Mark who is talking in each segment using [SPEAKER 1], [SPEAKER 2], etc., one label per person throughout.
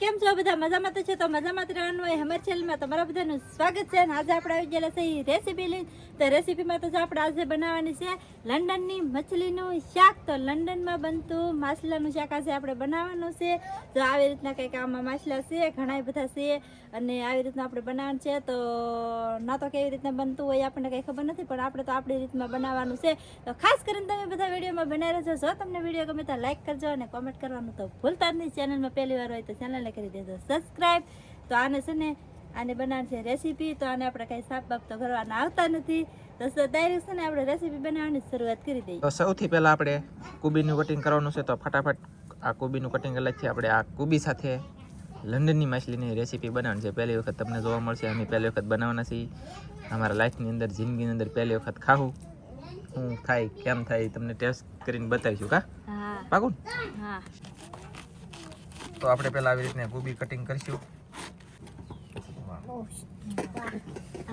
[SPEAKER 1] કેમ છો બધા? મજામાં તો છે તો મજામાં રહેવાનું હોય હમર ચેનલમાં તમારા બધાનું સ્વાગત છે અને આજે આપણે આવી ગયેલા છે રેસીપી લઈને. તો રેસીપીમાં તો આપણે આજે બનાવવાની છે લંડનની મછલીનું શાક. તો લંડનમાં બનતું માછલાનું શાક આજે આપણે બનાવવાનું છે. તો આવી રીતના કંઈક આમાં માછલા છે, ઘણા બધા છે અને આવી રીતના આપણે બનાવવાનું છે. તો ના તો કેવી રીતના બનતું હોય આપણને કંઈ ખબર નથી, પણ આપણે તો આપણી રીતમાં બનાવવાનું છે. તો ખાસ કરીને તમે બધા વિડીયોમાં બનાવી રહેજો. જો તમને વીડિયો ગમે તો લાઈક કરજો અને કોમેન્ટ કરવાનું તો ભૂલતા જ નહીં. ચેનલમાં પહેલી વાર હોય તો ચેનલને કરી દેજો. સબસ્ક્રાઈબ તો આને છે ને આને બનાવવાની છે રેસીપી તો આને આપણે કાંઈ સાપ બાપ તો કરવાના આવતા નથી. તો ડાયરેક્ટ છે ને આપણે રેસીપી બનાવવાની શરૂઆત કરી દઈએ.
[SPEAKER 2] તો સૌથી પહેલાં આપણે કુબીનું કટિંગ કરવાનું છે તો ફટાફટ આ કુબીનું કટિંગ અલગથી આપણે આ કુબી સાથે લંડનની માછલીની રેસીપી બનાવવાની છે. પહેલી વખત તમને જોવા મળશે અમે પહેલી વખત બનાવવાના છીએ. અમારા લાઈફની અંદર જિંદગીની અંદર પહેલી વખત ખાવું. શું થાય કેમ થાય તમને ટેસ્ટ કરીને બતાવીશું કા?
[SPEAKER 1] હા.
[SPEAKER 2] પાકું
[SPEAKER 1] હા.
[SPEAKER 2] તો આપણે પેલા આવી રીતે ગોબી કટિંગ કરીશું.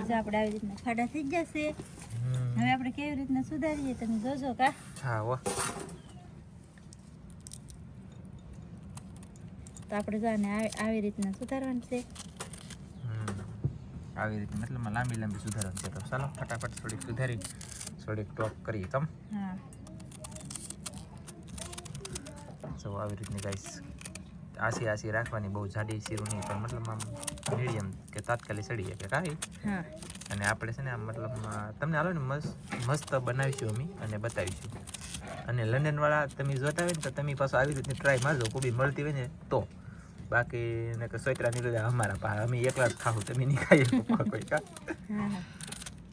[SPEAKER 1] જો આપણે આવી રીતના ખાડા થઈ જશે. હવે આપણે કેવી રીતના સુધારીએ તમે જોજો કા?
[SPEAKER 2] હા વાહ
[SPEAKER 1] તો આપણે જો આવી રીતના સુધારવાનું છે.
[SPEAKER 2] આવી રીતે મતલબ લાંબી લાંબી સુધારવાનું છે. તો ચાલો ફટાફટ થોડીક સુધારી થોડીક ટોપ કરીએ. તમે
[SPEAKER 1] હા.
[SPEAKER 2] સો આવી રીતની ગાઈસ આસી આસી રાખવાની બહુ જાડી શીરું નહીં પણ મતલબ આમ મીડિયમ કે તાત્કાલિક સડી શકે કે કાંઈ. અને આપણે છે ને આમ મતલબમાં તમને હાલો ને મસ્ત મસ્ત બનાવીશું અમે અને બતાવીશું. અને લંડનવાળા તમે જોતા હોય ને તો તમે પાછો આવી રીતની ટ્રાય મારજો કોબી મળતી હોય ને તો. બાકી ને કે સોયત્રા નીકળે અમારા પાસે અમે એકલા જ ખાવું તમે નહીં ખાઈએ કોઈ કા.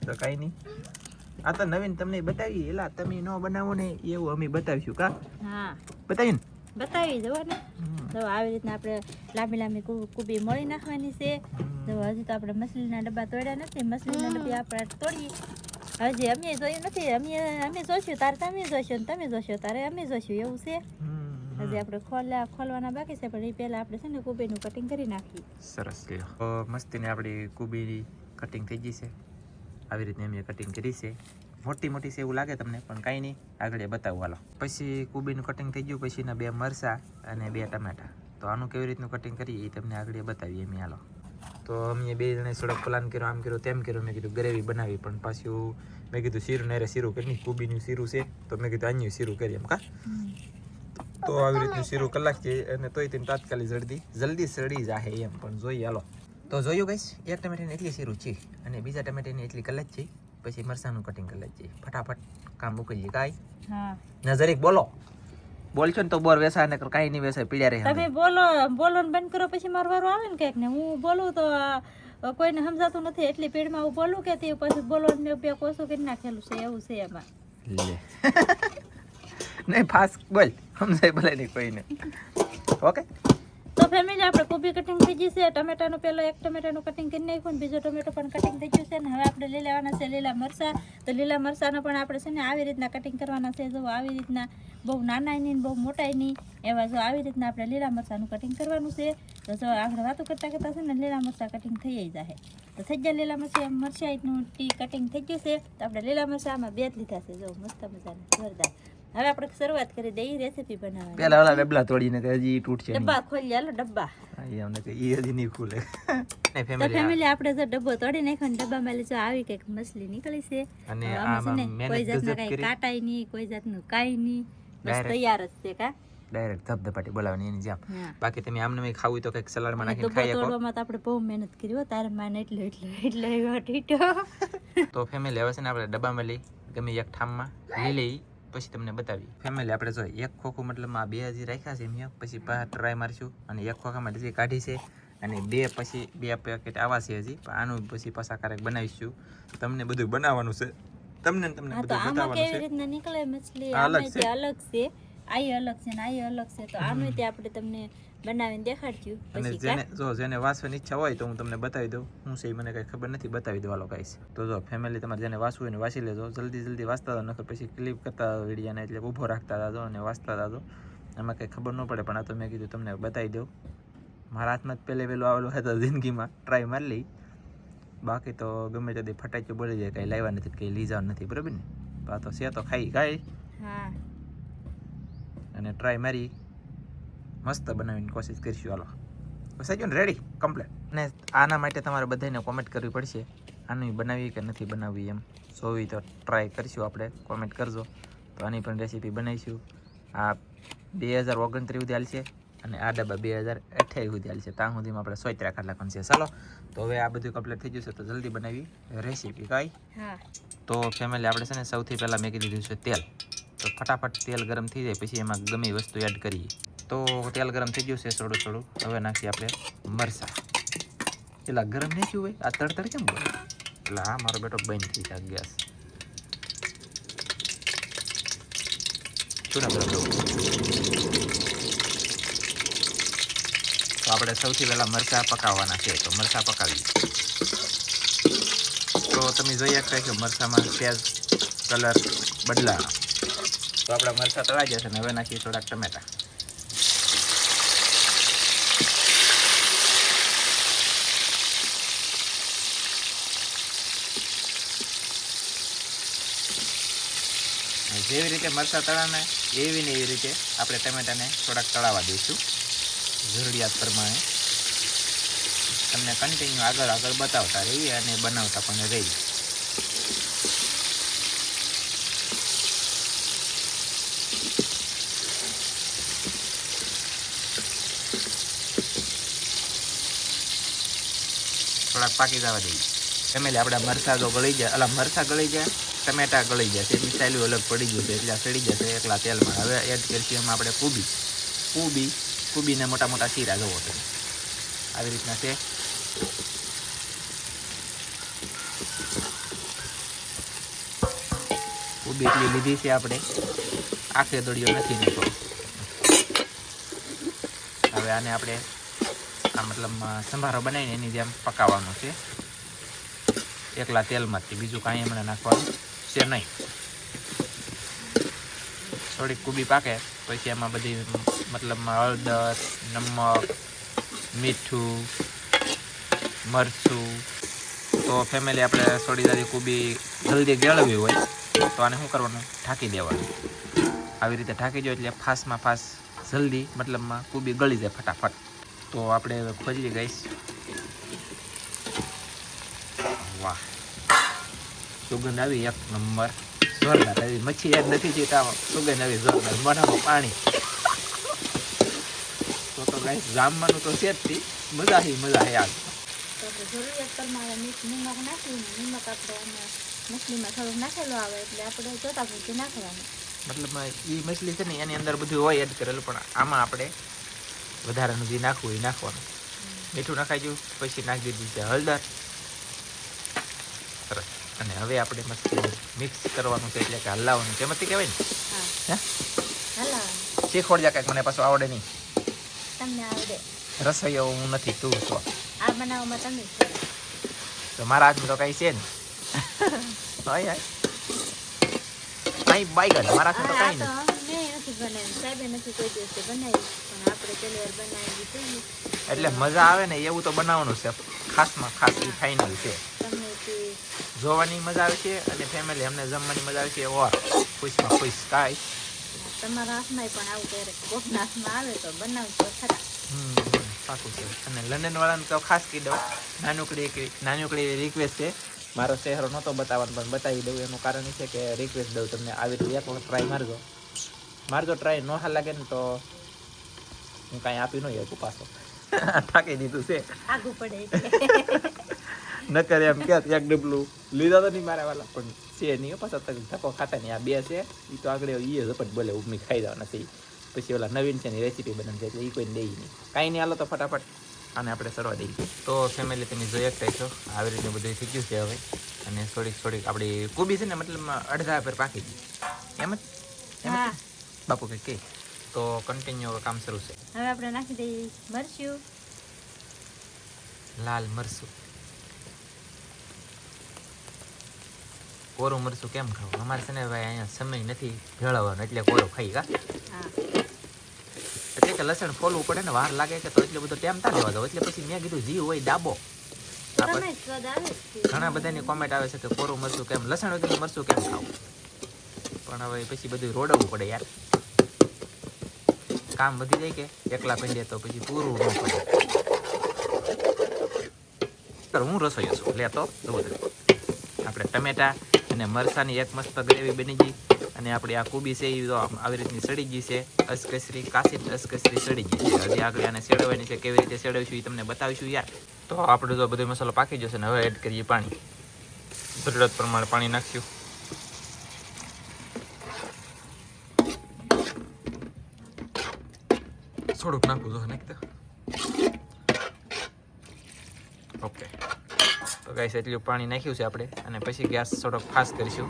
[SPEAKER 2] તો કાંઈ નહીં. આ તો નવીન તમને બતાવી એલા તમે ન બનાવો ને એવું અમે બતાવીશું કા.
[SPEAKER 1] હા.
[SPEAKER 2] બતાવીને
[SPEAKER 1] બતાવી જવા ને. તો આવી રીતના આપણે લાંબી લાંબી કુબી મળી નાખવાની છે. તો હજી તો આપણે મછલીના ડબ્બા તોડ્યા નથી. મછલીના ડબ્બા આપણે તોડી હજી અમે જોયું નથી. અમે અમે જોશું તારે તમે જોશો ને તમે જોશો. તારે અમે જોશું એવું છે. હજી આપણે ખોલ્યા ખોલવાના બાકી છે પણ એ પહેલા આપણે છે ને કુબીનું કટિંગ કરી નાખીએ.
[SPEAKER 2] સરસ મસ્તીની આપણી કુબીની કટિંગ થઈ ગઈ છે. આવી રીતે અમે કટિંગ કરી છે. મોટી મોટી છે એવું લાગે તમને, પણ કાંઈ નહીં. આગળ બતાવું, હાલો. પછી કુબીનું કટિંગ થઈ ગયું પછી એના બે મરચાં અને બે ટમેટા. તો આનું કેવી રીતનું કટિંગ કરીએ, એ તમને આગળ બતાવીએ અમે, હાલો. તો અમે બે જણે થોડોક પ્લાન કર્યો, આમ કર્યો, તેમ કર્યો. મેં કીધું ગ્રેવી બનાવી, પણ પાછું મેં કીધું શીરું ને શીરું કરી કુબીનું શીરું છે, તો મેં કીધું આન્યું શીરું કરીએ એમ, કા? તો આવી રીતનું શીરું કલાક છે અને તોય તેમ તાત્કાલિક જલ્દી જલ્દી સડી જાહે એમ, પણ જોઈએ, હાલો. તો જોયું ગઈશ એક ટમેટાની એટલી શીરું છે, અને બીજા ટમેટાની એટલી કલાક છે. પછી મરસાનું કટિંગ કરી લેજે ફટાફટ કામ મૂકી કાંઈ?
[SPEAKER 1] હા.
[SPEAKER 2] નજર એક બોલો. બોલશો ને તો બોર વેસા ને કાંઈ નહીં વેસાય પીડ્યા રહે
[SPEAKER 1] તમે બોલો બોલો ને બંધ કરો પછી મારો વારો આવે ને કંઈક ને. હું બોલું તો કોઈને સમજાતું નથી. એટલી પીડમાં હું બોલું કે તે પછી બોલો ને બે કોસો કરી નાખેલું છે એવું છે એમાં.
[SPEAKER 2] લે. નહીં ફાસ્ટ બોલ. સમજાય ભલે નહીં કોઈને. ઓકે?
[SPEAKER 1] તો ફેમિલી આપણે કોબી કટિંગ થઈ ગઈ છે. ટમેટાનું પહેલો એક ટમેટાનું કટિંગ કરી નાખ્યું ને બીજો ટમેટો પણ કટિંગ થઈ ગયું છે. ને હવે આપણે લઈ લેવાના છે, લીલા મરચાં. તો લીલા મરચાંનો પણ આપણે છે ને આવી રીતના કટિંગ કરવાના છે. જો આવી રીતના બહુ નાના નહીં બહુ મોટા નહીં, એવા જો આવી રીતના આપણે લીલા મરચાંનું કટિંગ કરવાનું છે. તો જો આપણે વાતો કરતાં કરતાં છે ને લીલા મરચાં કટિંગ થઈ જાય. તો થઈ ગયા લીલા મરચાં મરચાંનું ટી કટિંગ થઈ ગયું છે. તો આપણે લીલા મરચાં આમાં બે જ લીધા છે. જો મસ્ત મજાના જોરદાર. હવે આપણે શરૂઆત કરી દઈએ રેસીપી બનાવવાની.
[SPEAKER 2] પહેલા ઓલા વેબલા તોડીને કે હજી તૂટશે
[SPEAKER 1] ડબ્બા ખોલી હાલો ડબ્બા.
[SPEAKER 2] એ અમને કે ઈ હજી નહીં ખુલે. ફેમિલી
[SPEAKER 1] ફેમિલી આપણે જો ડબ્બો તોડી નાખ્યો ને ડબ્બામાં લીધો આવી કંઈક મછલી નીકળી છે.
[SPEAKER 2] અને
[SPEAKER 1] આમાં કોઈ જાતના કઈ કાટાય નહીં કોઈ જાતનું કાઈ નહીં. બસ તૈયાર જ છે કા?
[SPEAKER 2] ડાયરેક્ટ ધબધપાટી બોલાવવાની એની જેમ. બાકી તમે આમને મેં ખાવું તો કંઈક સલાડમાં નાખીને ખાઈ શકો.
[SPEAKER 1] તોડવામાં તો આપણે બહુ મહેનત કરી હો તારે માને એટલો એટલો એટલો એવો ટીટો.
[SPEAKER 2] તો ફેમિલી હવે છે ને આપણે ડબ્બામાં લઈ ગમે એક ઠામમાં લઈ લઈ. પછી તમને બતાવી ફેમિલી આપણે જો એક ખોખું મતલબ આ બે હજી રાખ્યા છે એમ પછી ટ્રાય મારશું અને એક ખોખામાં હજી કાઢી છે. અને બે પછી બે પેકેટ આવા છે હજી. આનું પછી પસા કારક બનાવીશું. તમને બધું બનાવવાનું છે. તમને તમને બધું બતાવવાનું છે.
[SPEAKER 1] રીતના નીકળે મછલી?
[SPEAKER 2] અલગ છે.
[SPEAKER 1] અલગ છે. આ અલગ છે ને આ અલગ છે. તો આનું તે આપણે તમને બનાવીને દેખાડજો.
[SPEAKER 2] અને જેને જો જેને વાસવાની ઈચ્છા હોય તો હું તમને બતાવી દઉં. હું છે મને કઈ ખબર નથી બતાવી દઉં ગાઈસ તો જો ફેમિલી તમારે જેને વાસવું હોય ને વાંચી લેજો. જલ્દી જલ્દી વાંચતા હતા નકર પછી ક્લિપ કરતા વિડીયાને એટલે ઊભો રાખતા હતા અને વાંચતા હતા એમાં કંઈ ખબર ન પડે પણ આ તો મેં કીધું તમને બતાવી દઉં. મારા હાથમાં જ પહેલે વહેલું આવેલું હતું જિંદગીમાં. ટ્રાય મારી લઈ. બાકી તો ગમે તે ફટાક્યો બોલી જાય કંઈ લાવ્યા નથી કંઈ લઈ જવાનું નથી બરાબર ને? આ તો છે તો ખાઈ ખાઈ.
[SPEAKER 1] હા.
[SPEAKER 2] અને ટ્રાય મારી. મસ્ત બનાવીને કોશિશ કરીશું હાલો. બસ ને રેડી કમ્પ્લેટ અને આના માટે તમારે બધાને કોમેન્ટ કરવી પડશે આનું બનાવી કે નથી બનાવવી એમ. સોવી તો ટ્રાય કરીશું આપણે. કોમેન્ટ કરજો. તો આની પણ રેસીપી બનાવીશું. આ બે હજાર ઓગણત્રીસ સુધી હાલશે અને આ ડબ્બા બે હજાર અઠ્યાવીસ સુધી હાલશે. ત્યાં સુધીમાં આપણે સોયત્રા કલાક છે ચાલો તો હવે આ બધું કમ્પ્લીટ થઈ જશે તો જલ્દી બનાવી રેસીપી કાંઈ? તો ફેમિલી આપણે છે ને સૌથી પહેલાં મેં કીધું છે તેલ. તો ફટાફટ તેલ ગરમ થઈ જાય પછી એમાં ગમે વસ્તુ એડ કરીએ. તો તેલ ગરમ થઈ ગયું છે થોડું થોડું. હવે નાખીએ આપણે મરસા એટલે ગરમ નહીં થયું હોય આ તડતર કેમ બોલે એટલે હા મારો બેટો બંધ થઈ જાય ગેસ. શું બરાબર તો આપણે સૌથી પહેલાં મરચાં પકાવવાના છે. તો મરચાં પકાવીએ. તો તમે જોઈ શકતા છો મરચામાં સેજ કલર બદલાનો તો આપણા મરચાં તળાઈ જશે ને હવે નાખીએ થોડાક ટમેટા. જેવી રીતે મરચાં તળાને, એવી ને એવી રીતે આપણે ટમેટાને થોડાક તળાવવા દઈશું. જરૂરિયાત પ્રમાણે. તમને કન્ટિન્યુ આગળ આગળ બતાવતા રહીએ અને બનાવતા પણ રહીએ. થોડાક પાકી જવા દઈએ. ફેમિલી આપણા મરસા જો ગળી જાય, અલા મરસા ગળી જાય ટમેટા ગળી જશે એની સ્ટાઇલું અલગ પડી છે, એટલે સડી જશે એકલા તેલમાં. હવે એડ કરીશું એમાં આપણે કુબી. કુબી, કુબીને મોટા મોટા શીરા જવો તમે. આવી રીતના છે. કુબી એટલી લીધી છે આપણે. આખે દોડીઓ નથી નાખો હવે આને આપણે આ મતલબમાં સંભારો બનાવીને એની જેમ પકાવવાનો છે. એકલા તેલમાંથી. બીજું કાંઈ એમણે નાખવાનું છે નહીં. થોડીક કુબી પાકે, પછી એમાં બધી મતલબમાં હળદર, નમક, મીઠું, મરચું. તો ફેમિલી આપણે થોડી દાદી કુબી જલ્દી ગળવી હોય, તો આને શું કરવાનું? ઢાંકી દેવાનું. આવી રીતે ઢાંકી દો એટલે ફાસ્ટમાં ફાસ્ટ જલ્દી મતલબમાં કુબી ગળી જાય ફટાફટ. તો આપણે ખોજી ગઈશ વાહ. સુગંધ આવી એક નંબર. જોરદાર આવી. મચ્છી યાદ નથી જીતા સુગંધ આવી જોરદાર. મોઢામાં પાણી. તો તો ગાઈસ જામવાનું તો છે જ થી મજા હી મજા હે આજ.
[SPEAKER 1] જરૂરિયાત પ્રમાણે નિમક નાખીને નિમક આપણે મછલીમાં થોડુંક નાખેલું આવે એટલે આપણે જોતા પૂરતી નાખવાનું.
[SPEAKER 2] મતલબ એ મછલી છે ને એની અંદર બધું હોય એડ કરેલું પણ આમાં આપણે વધારાનું જે નાખવું એ નાખવાનું. મીઠું નાખાઈ ગયું પછી નાખી દીધું છે હળદર. અને હવે આપણે મસ્ત મિક્સ કરવાનું છે એટલે કે હલાવવાનું છે. એમાંથી કહેવાય ને?
[SPEAKER 1] હા.
[SPEAKER 2] જા કાંઈક મને પાછું આવડે નહીં.
[SPEAKER 1] તમને આવડે?
[SPEAKER 2] રસોઈયો હું નથી તું છો
[SPEAKER 1] આ બનાવવામાં તમે
[SPEAKER 2] તો મારા હાથમાં તો કાંઈ છે ને હાય હાય કાંઈ બાઈગન મારા હાથમાં તો કાંઈ નથી. એટલે મજા આવે ને એવું તો બનાવવાનું છે. ખાસમાં ખાસ ફાઇનલ છે. જોવાની મજા આવે છે અને ફેમિલી અમને જમવાની મજા આવે છે. ઓર ખુશમાં ખુશ કાંઈ
[SPEAKER 1] તમારા હાથમાં પણ આવું ક્યારેક કોકના હાથમાં આવે તો બનાવજો ખરા.
[SPEAKER 2] પાકું છે. અને લંડન વાળાને તો ખાસ કહી દઉં નાનકડી નાનકડી રિક્વેસ્ટ છે. મારો ચહેરો નહોતો બતાવવાનો પણ બતાવી દઉં. એનું કારણ એ છે કે રિક્વેસ્ટ દઉં તમને. આવી રીતે એક વખત ટ્રાય મારજો. મારજો ટ્રાય ન હાલ લાગે ને તો હું કાંઈ આપી ન શકું પાછો. થાકી દીધું છે.
[SPEAKER 1] આગું પડે. એટલે
[SPEAKER 2] નકર એમ કે એક ડબલું લીધા તો નહીં મારા વાલા. પણ છે નહીં પાછો તક ધક્કો ખાતા નહીં. આ બે છે એ તો આગળ એ ઝપટ બોલે ઉમી ખાઈ જવાના છે પછી ઓલા નવીન છે એની રેસીપી બનાવી એટલે એ કોઈને દઈ નહીં. કાંઈ નહીં હાલો તો ફટાફટ આને આપણે સરવા દઈએ. તો ફેમિલી તમે જોઈ શકતા છો આવી રીતે બધું થઈ ગયું છે હવે. અને થોડીક થોડીક આપણી કોબી છે ને મતલબ અડધા પર પાકી ગઈ. એમ જ? બાપુ કંઈક કે તો કન્ટિન્યુ કામ શરૂ છે.
[SPEAKER 1] હવે આપણે નાખી દઈએ મરશું
[SPEAKER 2] લાલ મરચું. કોરું મરચું કેમ ખાવું? અમારે છે ને ભાઈ અહીંયા સમય નથી ભેળવવાનો એટલે કોરું ખાઈ કા એટલે કે લસણ ફોલવું પડે ને વાર લાગે કે તો એટલો બધો ટાઈમ તા લેવા દો એટલે પછી મેં કીધું જી હોય ડાબો. ઘણા બધાની કોમેન્ટ આવે છે કે કોરું મરચું કેમ લસણ વગર મરચું કેમ ખાવું? પણ હવે પછી બધું રોડવું પડે યાર. કામ વધી જાય કે એકલા પીંડે તો પછી પૂરું ન પડે. હું રસોઈ છું. લે તો આપણે ટમેટા અને મરસાની એક મસ્ત ગ્રેવી બની ગઈ. અને આપણી આ કુબી છે એ તો આવી રીતની સડી ગઈ છે. અસકસરી કાશી અસકસરી સડી ગઈ છે. હજી આગળ આને સેડવાની છે, કેવી રીતે સેડવીશું એ તમને બતાવીશું યાર. તો આપણે તો બધો મસાલો પાકી જશે ને, હવે એડ કરીએ પાણી. જરૂરત પ્રમાણે પાણી નાખ્યું થોડુંક નાખવું તો. નાખતા ઓકે તો ગાઈસ એટલું પાણી નાખ્યું છે આપણે અને પછી ગેસ થોડોક ફાસ્ટ કરીશું.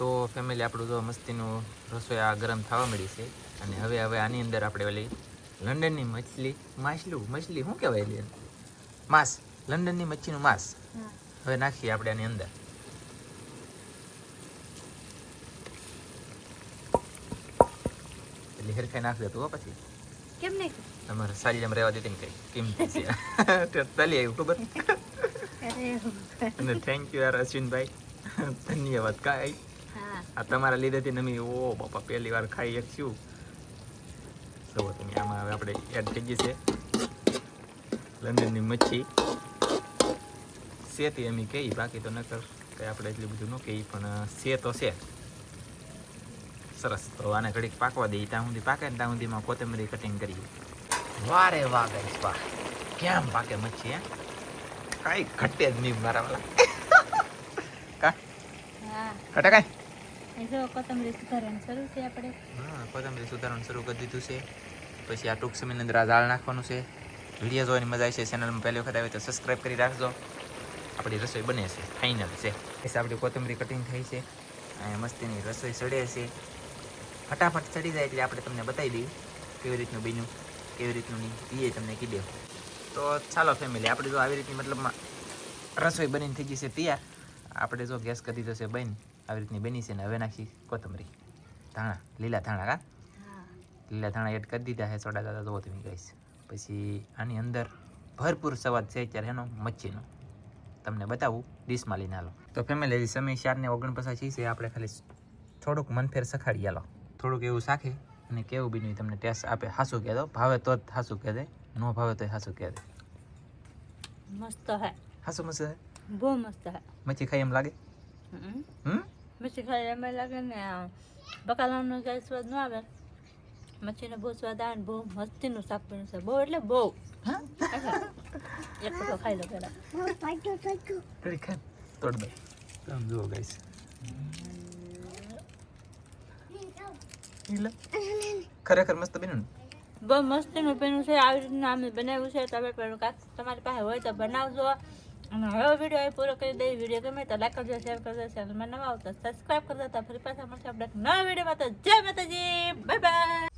[SPEAKER 2] તો ફેમિલી આપણું જો મસ્તીનું રસોઈ આ ગરમ થવા મળી છે અને હવે હવે આની અંદર આપણે ઓલી લંડનની મછલી માછલું મછલી શું કહેવાય લે માંસ લંડનની મચ્છીનું માંસ. હવે નાખીએ આપણે આની અંદર. એટલે હેરખાઈ નાખી દેતું પછી.
[SPEAKER 1] કેમ નહીં?
[SPEAKER 2] તમારે સાલિયમ રહેવા દેતી ને કઈ. કેમ છે? તલી આવ્યું ખબર? અને થેન્ક યુ યાર અશ્વિનભાઈ ધન્યવાદ કાંઈ. આ તમારા લીધેથી નમી ઓ બાપા પહેલી વાર ખાઈ એક છું. જુઓ તમે આમાં હવે આપણે એડ થઈ ગઈ છે. લંડનની મચ્છી. શેતી એમ કહી બાકી તો નકર કંઈ આપણે એટલું બધું ન કહી પણ સે તો છે. સરસ. તો આને ઘડીક પાકવા દઈએ ત્યાં સુધી પાકે ને ત્યાં સુધીમાં કોથમરી કટિંગ કરીએ વારે વાહ ગઈશ વાહ કેમ પાકે મચ્છી હે? કાંઈ ઘટે જ નહીં મારા વાળા કા?
[SPEAKER 1] હા.
[SPEAKER 2] ઘટે કાંઈ?
[SPEAKER 1] એ જો કોથમરી સુધારવાનું શરૂ છે આપણે.
[SPEAKER 2] હા કોથમરી સુધારવાનું શરૂ કરી દીધું છે. પછી આ ટૂંક સમયની અંદર આ દાળ નાખવાનું છે. વીડિયો જોવાની મજા આવશે. ચેનલમાં પહેલી વખત આવે તો સબસ્ક્રાઈબ કરી રાખજો. આપણી રસોઈ બને છે. ફાઇનલ છે. આપણી કોથમરી કટિંગ થઈ છે. અને મસ્તીની રસોઈ સડે છે. ફટાફટ ચડી જાય એટલે આપણે તમને બતાવી દઈએ કેવી રીતનું બન્યું કેવી રીતનું નહીં એ તમને કીધે. તો ચાલો ફેમિલી આપણે જો આવી રીતની મતલબમાં રસોઈ બનીને થઈ ગઈ છે તૈયાર. આપણે જો ગેસ કરી દીધો છે બન આવી રીતની બની છે ને હવે નાખી કોથમરી. ધાણા લીલા ધાણા કા?
[SPEAKER 1] હા.
[SPEAKER 2] લીલા ધાણા એડ કરી દીધા છે સોડા દાદા તો તમે કહીશ પછી આની અંદર ભરપૂર સ્વાદ છે અત્યારે એનો મચ્છીનો. તમને બતાવું ડીશમાં લઈને હાલો. તો ફેમિલી સમય ચારને ઓગણપચાસ છે આપણે ખાલી થોડુંક મનફેર સખાડી હાલો થોડુંક એવું શાખે અને કેવું બીનું તમને ટેસ્ટ આપે હાસું કહે દો ભાવે તો જ હાસું કહે દે ન ભાવે તો હાસું કહે દે.
[SPEAKER 1] મસ્ત હે.
[SPEAKER 2] હાસું મસ્ત હે?
[SPEAKER 1] બહુ મસ્ત હે.
[SPEAKER 2] મચ્છી ખાઈ એમ લાગે?
[SPEAKER 1] હમ. મચ્છી ખાઈ એમ લાગે ને બકાલાનો કાંઈ સ્વાદ ન આવે. મચ્છીનો બહુ સ્વાદ આવે ને બહુ મસ્તીનું શાક બન્યું છે. બહુ એટલે બહુ. એક તો ખાઈ લો
[SPEAKER 2] ખાય તોડ દો. તમે જુઓ ગાઈસ ખરેખર મસ્ત બન્યું ને?
[SPEAKER 1] બહુ મસ્તીનું પેનું છે. આવી રીતના અમે બનાવ્યું છે. તમે પણ કાંઈક તમારી પાસે હોય તો બનાવજો. અને હવે વીડિયો અહીં પૂરો કરી દઈએ. વીડિયો ગમે તો લાઈક કરજો શેર કરજો ચેનલમાં નવા આવતા સબસ્ક્રાઈબ કરજો. તો ફરી પાછા મળશે આપણે નવા વિડીયોમાં. તો જય માતાજી. Bye bye